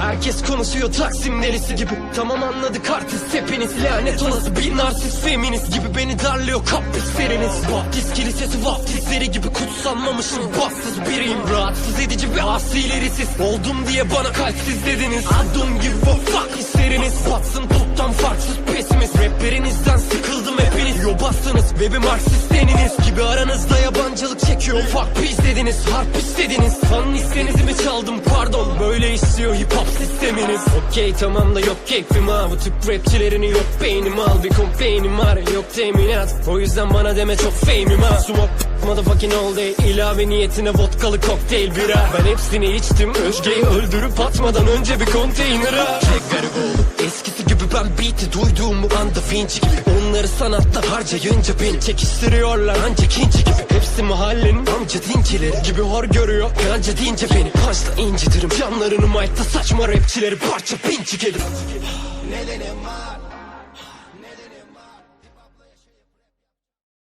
Herkes konuşuyor Taksim delisi gibi. Tamam anladık artist hepiniz. Lanet olası bir narsist feminist gibi. Beni darlıyor kaprisleriniz Baptist kilisesi vaftizleri gibi. Kutsanmamışım bahtsız biriyim. Rahatsız edici ve asileri siz Oldum diye bana kalpsiz dediniz. Adım gibi fuck hisleriniz Batsın toptan farksız pesimist. Raplerinizden sıkıldım hepiniz. Yobazsınız ve bir marksist deniniz. Gibi aranızda yabancılık çekiyor Fuck biz dediniz. Harp istediniz. Fan listenizi mi çaldım? Pardon Böyle işliyor hip hop sisteminiz Okey tamam da yok keyfim ha. Bu tip rapçilerini yok beynim. Al Bir kompeynim var. Yok teminat. O yüzden bana deme çok fame'im ha. Smoke motherfucking all day. İlave niyetine vodkalı kokteyl bira. Ben hepsini içtim. Özge'yi öldürüp atmadan önce bir konteynere Tek garip ben beat'i duyduğum anda Vinci gibi. Onları sanatta harcayınca beni çekiştiriyorlar. Ancak inci gibi. Hepsi mahallenin amca dincileri gibi hor görüyor. Ganca deyince beni punchla incitirim Camlarını might'ta saçma rapçileri parça pinçik edip Nedenim var